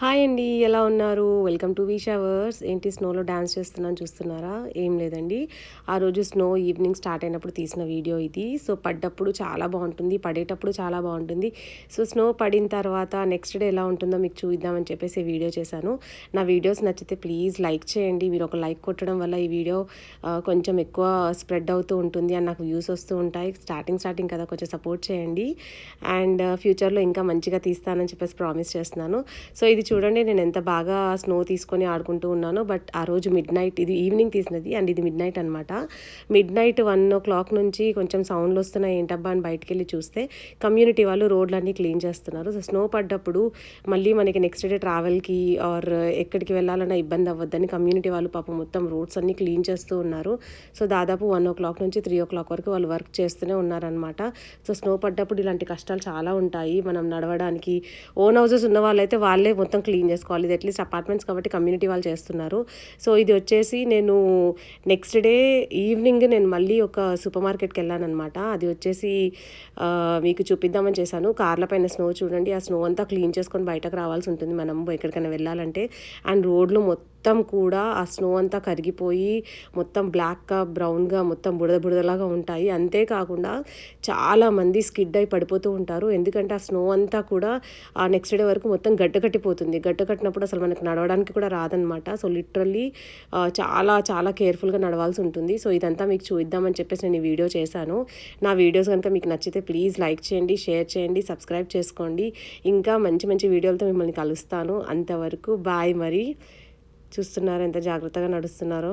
Hi అండి ఎలా ఉన్నారు? వెల్కమ్ టు వీ షవర్స్ ఏంటి స్నోలో డ్యాన్స్ చేస్తున్నాను చూస్తున్నారా? ఏం లేదండి. ఆ రోజు స్నో ఈవినింగ్ స్టార్ట్ అయినప్పుడు తీసిన వీడియో ఇది. సో పడ్డప్పుడు చాలా బాగుంటుంది పడేటప్పుడు చాలా బాగుంటుంది. సో స్నో పడిన తర్వాత నెక్స్ట్ డే ఎలా ఉంటుందో మీకు చూద్దామని చెప్పేసి వీడియో చేశాను. నా వీడియోస్ నచ్చితే ప్లీజ్ లైక్ చేయండి. మీరు ఒక లైక్ కొట్టడం వల్ల ఈ వీడియో కొంచెం ఎక్కువ స్ప్రెడ్ అవుతూ ఉంటుంది అండ్ నాకు వ్యూస్ వస్తూ ఉంటాయి. స్టార్టింగ్ స్టార్టింగ్ కదా కొంచెం సపోర్ట్ చేయండి. అండ్ ఫ్యూచర్లో ఇంకా మంచిగా తీస్తానని చెప్పేసి ప్రామిస్ చేస్తున్నాను. సో ఇది చూడండి నేను ఎంత బాగా స్నో తీసుకొని ఆడుకుంటూ ఉన్నానో బట్ ఆ రోజు మిడ్ నైట్ ఇది ఈవినింగ్ తీసినది అండ్ ఇది మిడ్ నైట్ అనమాట midnight one o'clock నుంచి కొంచెం సౌండ్లు వస్తున్నాయి ఏంటబ్బా అని బయటికి వెళ్ళి చూస్తే కమ్యూనిటీ వాళ్ళు రోడ్లన్నీ క్లీన్ చేస్తున్నారు. సో స్నో పడ్డప్పుడు మళ్ళీ మనకి నెక్స్ట్ డే ట్రావెల్కి ఆర్ ఎక్కడికి వెళ్ళాలన్నా ఇబ్బంది అవ్వద్దని కమ్యూనిటీ వాళ్ళు పాపం మొత్తం రోడ్స్ అన్నీ క్లీన్ చేస్తూ ఉన్నారు. సో దాదాపు వన్ ఓ క్లాక్ నుంచి త్రీ ఓ క్లాక్ వరకు వాళ్ళు వర్క్ చేస్తూనే ఉన్నారనమాట సో స్నో పడ్డప్పుడు ఇలాంటి కష్టాలు చాలా ఉంటాయి. మనం నడవడానికి ఓన్ హౌసెస్ ఉన్న వాళ్ళైతే వాళ్ళే మొత్తం క్లీన్ చేసుకోవాలి. ఇది అట్లీస్ట్ అపార్ట్మెంట్స్ కాబట్టి కమ్యూనిటీ వాళ్ళు చేస్తున్నారు. సో ఇది వచ్చేసి నేను నెక్స్ట్ డే ఈవినింగ్ నేను మళ్ళీ ఒక సూపర్ మార్కెట్కి వెళ్ళానమాట అది వచ్చేసి మీకు చూపిద్దామని చేశాను. కార్ల పైన స్నో చూడండి. ఆ స్నో అంతా క్లీన్ చేసుకొని బయటకు రావాల్సి ఉంటుంది. మనం ఎక్కడికైనా వెళ్ళాలంటే. అండ్ రోడ్లు మొత్తం మొత్తం కూడా ఆ స్నో అంతా కరిగిపోయి మొత్తం బ్లాక్గా బ్రౌన్గా మొత్తం బుడద బుడదలాగా ఉంటాయి. అంతేకాకుండా చాలామంది స్కిడ్ అయి పడిపోతూ ఉంటారు. ఎందుకంటే ఆ స్నో అంతా కూడా ఆ నెక్స్ట్ డే వరకు మొత్తం గడ్డ కట్టిపోతుంది. గడ్డ కట్టినప్పుడు అసలు మనకు నడవడానికి కూడా రాదనమాట సో లిటరల్లీ చాలా చాలా కేర్ఫుల్గా నడవాల్సి ఉంటుంది. సో ఇదంతా మీకు చూద్దామని చెప్పేసి నేను ఈ వీడియో చేశాను. నా వీడియోస్ కనుక మీకు నచ్చితే ప్లీజ్ లైక్ చేయండి షేర్ చేయండి సబ్స్క్రైబ్ చేసుకోండి. ఇంకా మంచి మంచి వీడియోలతో మిమ్మల్ని కలుస్తాను. అంతవరకు బాయ్ మరి. చూస్తున్నారు ఎంత జాగ్రత్తగా నడుస్తున్నారో.